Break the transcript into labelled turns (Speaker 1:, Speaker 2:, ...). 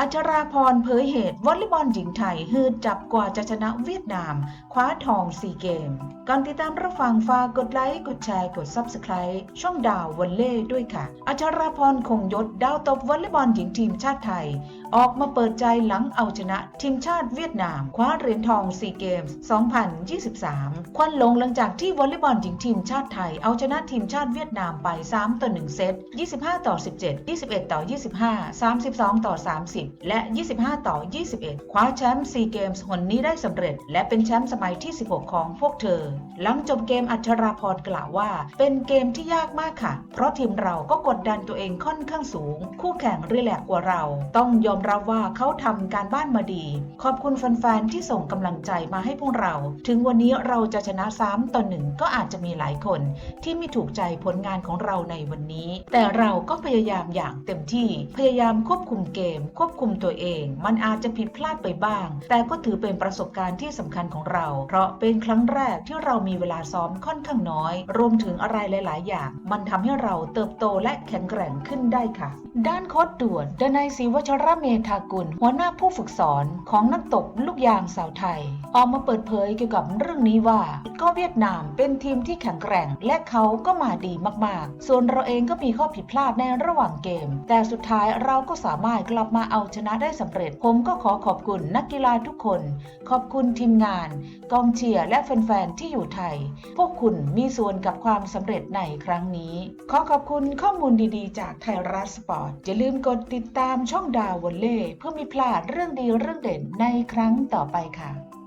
Speaker 1: อัชราพรเผยเหตุวอลเลย์บอลหญิงไทยฮืดจับกว่าจะชนะเวียดนาม คว้าทองซีเกม ก่อนติดตามรับฟังฝากกดไลค์กดแชร์กด Subscribe ช่องดาววอลเล่ด้วยค่ะ อัชราพรคงยศดาวตบวอลเลย์บอลหญิงทีมชาติไทยออกมาเปิดใจหลังเอาชนะ ทีมชาติเวียดนาม คว้าเหรียญทองซีเกมส์ 2023 ควันลงหลังจากที่วอลเลย์บอลหญิงทีมชาติไทย เอาชนะทีมชาติเวียดนามไป 3 ต่อ 1 เซต 25 ต่อ 17 21 ต่อ 25 32 ต่อ 30 และ 25 ต่อ 21 คว้าแชมป์ซีเกมส์หนนี้ได้สำเร็จ และเป็นแชมป์สมัยที่ 16 ของพวกเธอ หลังจบเกมอัชราพรกล่าวว่า เป็นเกมที่ยากมากค่ะ เพราะทีมเราก็กดดันตัวเองค่อนข้างสูง คู่แข่งรีแลกกว่าเรา ต้องยอมรับว่าเขาทำการบ้านมาดี ขอบคุณแฟนๆที่ส่งกำลังใจมาให้พวกเรา ถึงวันนี้เราจะชนะ3ต่อ1ก็อาจจะมีหลายคน ที่ไม่ถูกใจผลงานของเราในวันนี้ แต่เราก็พยายามอย่างเต็มที่ พยายามควบคุมเกม ควบคุมตัวเอง มันอาจจะผิดพลาดไปบ้าง แต่ก็ถือเป็นประสบการณ์ที่สำคัญของเรา เพราะเป็นครั้งแรกที่เรามีเวลาซ้อมค่อนข้างน้อย รวมถึงอะไรหลาย ๆ อย่าง มันทำให้เราเติบโตและแข็งแกร่งขึ้นได้ค่ะ ด้านโค้ดด่วนดนายศรีวัชรเมธากุล หัวหน้าผู้ฝึกสอนของนักตกลูกยางสาวไทย ออกมาเปิดเผยเกี่ยวกับเรื่องนี้ว่า ก็เวียดนามเป็นทีมที่แข็งแกร่ง และเขาก็มาดีมากๆ ส่วนเราเองก็มีข้อผิดพลาดในระหว่างเกม แต่สุดท้ายเราก็สามารถกลับมาเอาชนะได้สำเร็จ ผมก็ขอขอบคุณนักกีฬาทุกคน ขอบคุณทีมงาน กองเชียร์และแฟนๆที่อยู่ไทย พวกคุณมีส่วนกับความสำเร็จในครั้งนี้ ขอขอบคุณข้อมูลดีๆ จากไทยรัฐสปอร์ตอย่าลืมกดติดตามช่องดาววลเล่เพื่อไมีพลาดเรื่องดีเรื่องเด่นในครั้งต่อไปค่ะ